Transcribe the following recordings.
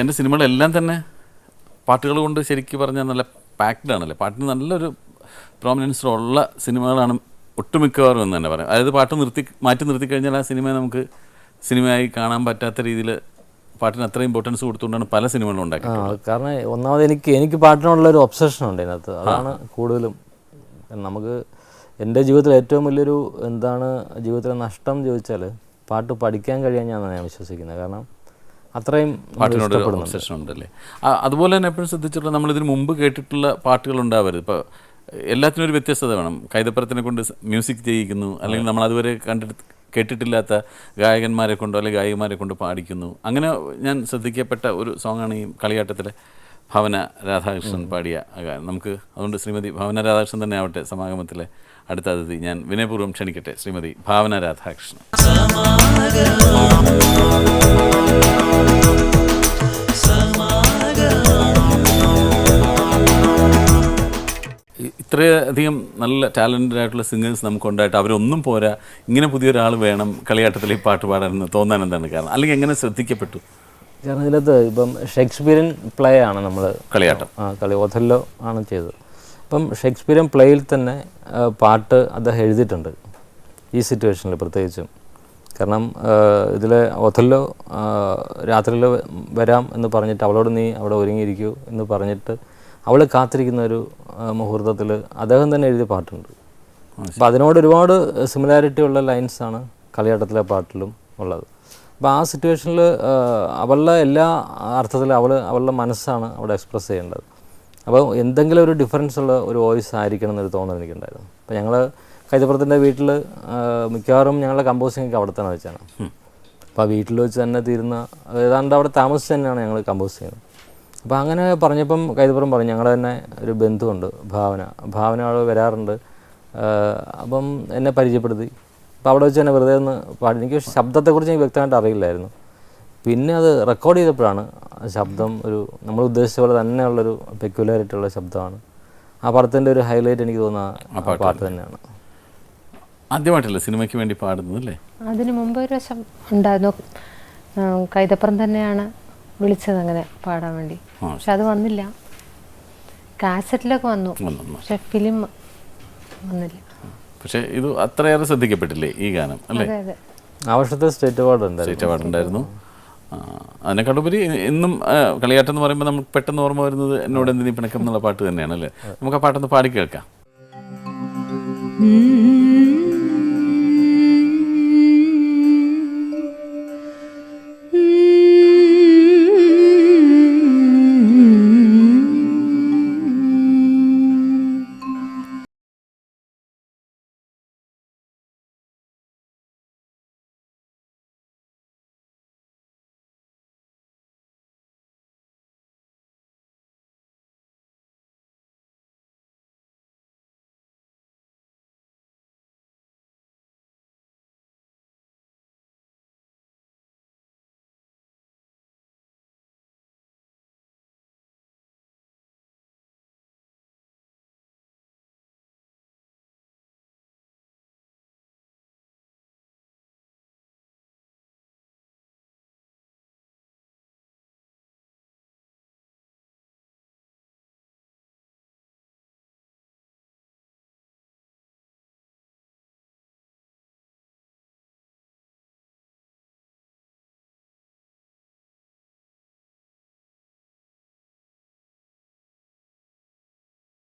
എന്റെ സിനിമകളെല്ലാം തന്നെ പാട്ടുകൾ കൊണ്ട് ശരിക്കും പറഞ്ഞാൽ നല്ല പാക്ഡ് ആണല്ലേ? പാട്ടിന് നല്ലൊരു പ്രോമിനൻസ് ഉള്ള സിനിമകളാണ് ഒട്ടുമിക്കവാറും എന്ന് തന്നെ പറയാം. അതായത് പാട്ട് നിർത്തി മാറ്റി നിർത്തി കഴിഞ്ഞാൽ ആ സിനിമയെ നമുക്ക് സിനിമയായി കാണാൻ പറ്റാത്ത രീതിയിൽ പാട്ടിന് അത്ര ഇമ്പോർട്ടൻസ് കൊടുത്തുകൊണ്ടാണ് പല സിനിമകളും ഉണ്ടാക്കുന്നത് കാരണം ഒന്നാമത് എനിക്ക് എനിക്ക് പാട്ടിനോടുള്ള ഒരു ഒബ്സഷൻ ഉണ്ട് ഇതിനകത്ത്. അതാണ് കൂടുതലും നമുക്ക് എന്റെ ജീവിതത്തിൽ ഏറ്റവും വലിയൊരു എന്താണ് ജീവിതത്തിലെ നഷ്ടം ചോദിച്ചാൽ പാട്ട് പഠിക്കാൻ കഴിയാഞ്ഞാണ് ഞാൻ വിശ്വസിക്കുന്നത്. കാരണം അത്രയും പാട്ടിനോട് ഒബ്സെഷൻ ഉണ്ടല്ലേ? അതുപോലെ തന്നെ എപ്പോഴും ശ്രദ്ധിച്ചിട്ടുള്ള നമ്മൾ ഇതിന് മുമ്പ് കേട്ടിട്ടുള്ള പാട്ടുകൾ ഉണ്ടാവരുത്. ഇപ്പോൾ എല്ലാത്തിനും ഒരു വ്യത്യസ്തത വേണം. കൈതപ്പുറത്തിനെ കൊണ്ട് മ്യൂസിക് ചെയ്യിക്കുന്നു. അല്ലെങ്കിൽ നമ്മൾ അതുവരെ കണ്ടെടുത്ത് കേട്ടിട്ടില്ലാത്ത ഗായകന്മാരെ കൊണ്ടോ അല്ലെങ്കിൽ ഗായികമാരെ കൊണ്ട് പാടിക്കുന്നു. അങ്ങനെ ഞാൻ ശ്രദ്ധിക്കപ്പെട്ട ഒരു സോങ്ങാണ് ഈ കളിയാട്ടത്തിലെ ഭവന രാധാകൃഷ്ണൻ പാടിയ ഗാനം നമുക്ക് അതുകൊണ്ട് ശ്രീമതി ഭവന രാധാകൃഷ്ണൻ തന്നെ ആവട്ടെ സമാഗമത്തിലെ അടുത്ത അതിഥി ഞാൻ വിനയപൂർവം ക്ഷണിക്കട്ടെ. ശ്രീമതി ഭാവന രാധാകൃഷ്ണൻ. ഇത്രയധികം നല്ല ടാലന്റഡ് ആയിട്ടുള്ള സിംഗേഴ്സ് നമുക്കുണ്ടായിട്ട് അവരൊന്നും പോരാ. ഇങ്ങനെ പുതിയൊരാൾ വേണം കളിയാട്ടത്തിൽ ഈ പാട്ട് പാടാനെന്ന് തോന്നാൻ എന്താണ് കാരണം? അല്ലെങ്കിൽ എങ്ങനെ ശ്രദ്ധിക്കപ്പെട്ടു? കാരണം ഇതിനകത്ത് ഇപ്പം ഷേക്സ്പിയറിൻ പ്ലേ ആണ് നമ്മൾ കളിയാട്ടം. ആ കളി ഒഥല്ലോ ആണ് ചെയ്തത്. അപ്പം ഷേക്സ്പിയറിൻ പ്ലേയിൽ തന്നെ പാട്ട് അദ്ദേഹം എഴുതിയിട്ടുണ്ട്. ഈ സിറ്റുവേഷനിൽ പ്രത്യേകിച്ചും. കാരണം ഇതിൽ ഒഥല്ലോ രാത്രിയിൽ വരാം എന്ന് പറഞ്ഞിട്ട് അവളോട് നീ അവിടെ ഒരുങ്ങിയിരിക്കൂ എന്ന് പറഞ്ഞിട്ട് അവൾ കാത്തിരിക്കുന്ന ഒരു മുഹൂർത്തത്തിൽ അദ്ദേഹം തന്നെ എഴുതിയ പാട്ടുണ്ട്. അപ്പോൾ അതിനോട് ഒരുപാട് സിമിലാരിറ്റി ഉള്ള ലൈൻസാണ് കളിയാട്ടത്തിലെ പാട്ടിലും ഉള്ളത്. അപ്പോൾ ആ സിറ്റുവേഷനിൽ അവളുടെ എല്ലാ അർത്ഥത്തിലും അവൾ അവളുടെ മനസ്സാണ് അവിടെ എക്സ്പ്രസ് ചെയ്യേണ്ടത്. അപ്പോൾ എന്തെങ്കിലും ഒരു ഡിഫറൻസ് ഉള്ള ഒരു വോയിസ് ആയിരിക്കണം എന്നൊരു തോന്നൽ എനിക്കുണ്ടായിരുന്നു. അപ്പോൾ ഞങ്ങൾ കൈതപ്പുറത്തിന്റെ വീട്ടിൽ മിക്കവാറും ഞങ്ങളുടെ കമ്പോസിംഗ് ഒക്കെ അവിടെ തന്നെ വെച്ചാണ് അപ്പോൾ ആ വീട്ടിൽ വെച്ച് തന്നെ തീരുന്ന ഏതാണ്ട് അവിടെ താമസിച്ച് തന്നെയാണ് ഞങ്ങൾ കമ്പോസ് ചെയ്യുന്നത്. അപ്പോൾ അങ്ങനെ പറഞ്ഞപ്പം കൈതപ്പുറം പറഞ്ഞു ഞങ്ങളുടെ തന്നെ ഒരു ബന്ധുവുണ്ട് ഭാവന. ഭാവന അവിടെ വരാറുണ്ട്. അപ്പം എന്നെ പരിചയപ്പെടുത്തി. അപ്പോൾ അവിടെ വെച്ച് തന്നെ വെറുതെ ഒന്ന് പാടി. എനിക്ക് ശബ്ദത്തെക്കുറിച്ച് എനിക്ക് വ്യക്തമായിട്ട് അറിയില്ലായിരുന്നു. പിന്നെ അത് റെക്കോർഡ് ചെയ്തപ്പോഴാണ് ശബ്ദം ഒരു നമ്മൾ ഉദ്ദേശിച്ച പോലെ തന്നെയുള്ളൊരു പെക്യുലാരിറ്റി ഉള്ള ശബ്ദമാണ്. ആ പടത്തിന്റെ ഒരു ഹൈലൈറ്റ് എനിക്ക് തോന്നുന്ന ആ പാട്ട് തന്നെയാണ്. ആദ്യമായിട്ടല്ലേ സിനിമയ്ക്ക് വേണ്ടി പാടുന്നത് അല്ലേ? അതിന് മുമ്പ് ഒരു വശം ഉണ്ടായിരുന്നു. കൈതപ്പുറം തന്നെയാണ് വിളിച്ചത് അങ്ങനെ പാടാൻ വേണ്ടി. പക്ഷെ അത് വന്നില്ല. കാസറ്റിലൊക്കെ വന്നു. പക്ഷെ ഫിലിം വന്നില്ല. പക്ഷെ ഇത് അത്രയേറെ ശ്രദ്ധിക്കപ്പെട്ടില്ലേ ഈ ഗാനം അല്ലേ? അതെ അതെ. ആ വർഷത്തെ സ്റ്റേറ്റ് അവാർഡ് ഉണ്ടായിരുന്നു സ്റ്റേറ്റ് അവാർഡ് ഉണ്ടായിരുന്നു. അതിനെക്കാളുപരി ഇന്നും കളിയാട്ടം എന്ന് പറയുമ്പോൾ നമുക്ക് പെട്ടെന്ന് ഓർമ്മ വരുന്നത് എന്നോട് എന്തിനീ പിണക്കം എന്നുള്ള പാട്ട് തന്നെയാണ് അല്ലേ? നമുക്ക് ആ പാട്ടൊന്ന് പാടി കേൾക്കാം.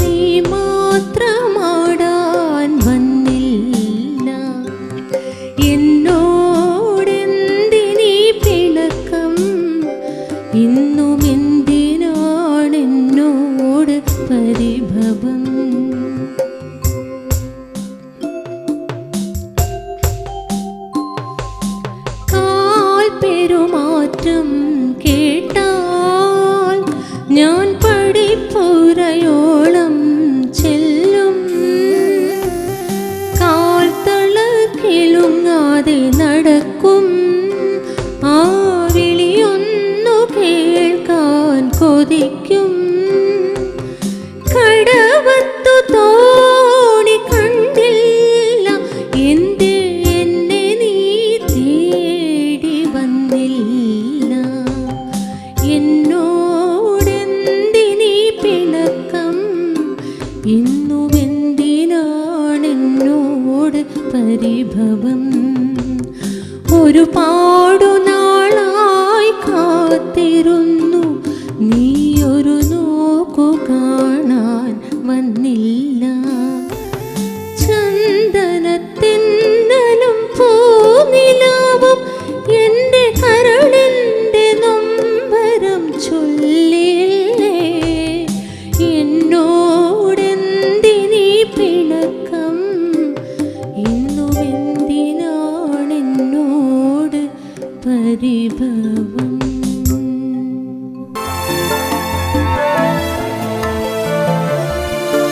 നീ വന്നില്ല? പിണക്കം? എന്തിനാണെന്നോട് പരിഭവം? ഗാനം കേട്ടാൽ ഞാൻ ഇന്നുമെന്തിനാണെന്നോട് പരിഭവം? ഒരു പാടുനാളായി കാത്തിരുന്നു. നീയൊരു നോക്കു കാണാൻ വന്നില്ല.